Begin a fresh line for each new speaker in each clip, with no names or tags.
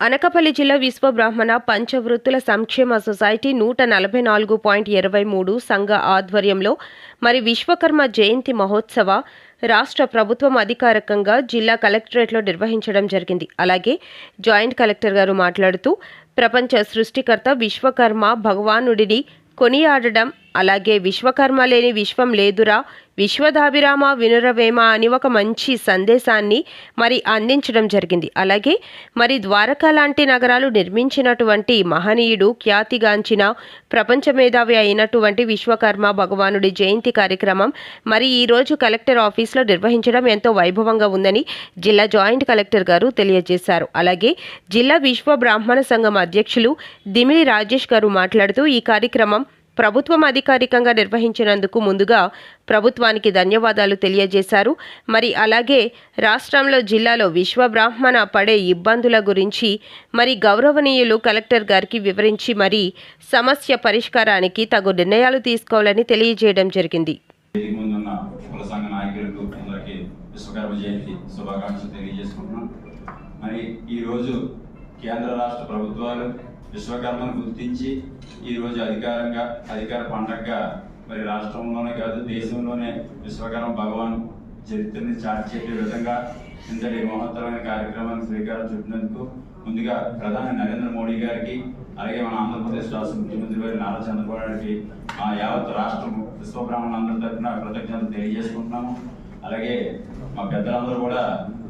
అనకపల్లి జిల్లా విశ్వబ్రాహ్మణ పంచవృత్తుల సంక్షేమ సొసైటీ నూట నలభై నాలుగు పాయింట్ ఇరవై మూడు సంఘ ఆధ్వర్యంలో మరి విశ్వకర్మ జయంతి మహోత్సవ రాష్ట్ర ప్రభుత్వం అధికారికంగా జిల్లా కలెక్టరేట్లో నిర్వహించడం జరిగింది. అలాగే జాయింట్ కలెక్టర్ గారు మాట్లాడుతూ ప్రపంచ సృష్టికర్త విశ్వకర్మ భగవానుడిని కొనియాడడం అలాగే విశ్వకర్మ లేని విశ్వం లేదురా. విశ్వదాభిరామ వినురవేమ అని ఒక మంచి సందేశాన్ని మరి అందించడం జరిగింది. అలాగే మరి ద్వారకా లాంటి నగరాలు నిర్మించినటువంటి మహనీయుడు ఖ్యాతిగాంచిన ప్రపంచ మేధావి అయినటువంటి విశ్వకర్మ భగవానుడి జయంతి కార్యక్రమం మరి ఈ రోజు కలెక్టర్ ఆఫీస్లో నిర్వహించడం ఎంతో వైభవంగా ఉందని జిల్లా జాయింట్ కలెక్టర్ గారు తెలియజేశారు. అలాగే జిల్లా విశ్వ బ్రాహ్మణ సంఘం అధ్యక్షులు దిమిలి రాజేష్ గారు మాట్లాడుతూ ఈ కార్యక్రమం ప్రభుత్వం అధికారికంగా నిర్వహించినందుకు ముందుగా ప్రభుత్వానికి ధన్యవాదాలు తెలియజేశారు. మరి అలాగే రాష్ట్రంలో జిల్లాలో విశ్వ బ్రాహ్మణ పడే ఇబ్బందుల గురించి మరి గౌరవనీయులు కలెక్టర్ గారికి వివరించి మరి సమస్య పరిష్కారానికి తగు నిర్ణయాలు తీసుకోవాలని తెలియజేయడం జరిగింది.
మరి ఈరోజు కేంద్ర రాష్ట్ర ప్రభుత్వాలు విశ్వకర్మను గుర్తించి ఈరోజు అధికారంగా అధికార పండగగా మరి రాష్ట్రంలోనే కాదు దేశంలోనే విశ్వకర్మ భగవాన్ చరిత్రని చాటి చెప్పే విధంగా ఇంతటి మహత్తరమైన కార్యక్రమాన్ని శ్రీకారం చుట్టినందుకు ముందుగా ప్రధాని నరేంద్ర మోడీ గారికి అలాగే మన ఆంధ్రప్రదేశ్ రాష్ట్ర ముఖ్యమంత్రి గారి నారా చంద్రబాబు నాయుడుకి మా యావత్ రాష్ట్రం విశ్వబ్రాహ్మణులందరి తరఫున కృతజ్ఞతలు తెలియజేసుకుంటున్నాము. అలాగే మా పెద్దలందరూ కూడా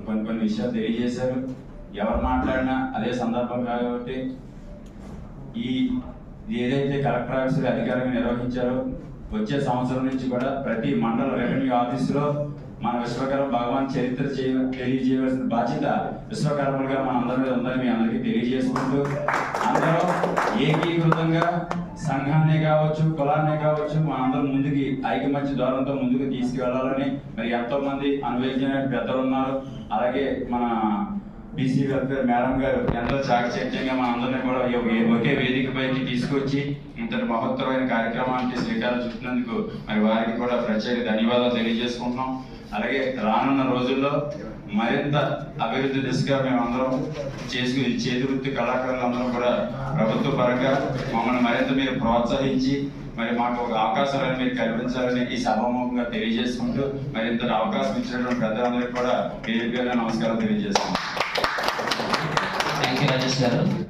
కొన్ని కొన్ని విషయాలు తెలియజేశారు. ఎవరు మాట్లాడినా అదే సందర్భం కాబట్టి ఈ ఏదైతే కలెక్టర్ ఆఫీస్ అధికారంగా నిర్వహించారో వచ్చే సంవత్సరం నుంచి కూడా ప్రతి మండల రెవెన్యూ ఆఫీసులో మన విశ్వకర్మ భగవాన్ చరిత్ర చేయ తెలియజేయవలసిన బాధ్యత విశ్వకర్మలుగా మన అందరి మీద ఉందని మీ అందరికీ తెలియజేసుకుంటూ అందరూ ఏకీకృతంగా సంఘాన్నే కావచ్చు కులాన్నే కావచ్చు మనందరం ముందుకి ఐకమత్య ద్వారంతో ముందుకు తీసుకువెళ్ళాలని మరి ఎంతో మంది అనువేద్యమైన పెద్దలు ఉన్నారు. అలాగే మన బీసీ వెల్ఫేర్ మేడం గారు ఎంతో చాకచక్యంగా మా అందరినీ కూడా ఈ ఒకే వేదికపైకి తీసుకొచ్చి ఇంతటి మహత్తరమైన కార్యక్రమానికి శ్రీకారం చుట్టినందుకు మరి వారికి కూడా ప్రత్యేక ధన్యవాదాలు తెలియజేసుకుంటున్నాం. అలాగే రానున్న రోజుల్లో మరింత అభివృద్ధి దిశగా మేమందరం చేసుకుని చేతివృత్తి కళాకారులందరం కూడా ప్రభుత్వ పరంగా మమ్మల్ని మరింత మీరు ప్రోత్సహించి మరి మాకు ఒక అవకాశాలను మీరు కల్పించాలని ఈ సభాముఖంగా తెలియజేసుకుంటూ మరి అవకాశం ఇచ్చినటువంటి పెద్దలందరికీ కూడా పేరుగా నమస్కారం తెలియజేస్తున్నాం
థ్యాంక్ యూ రాజేష్ గారు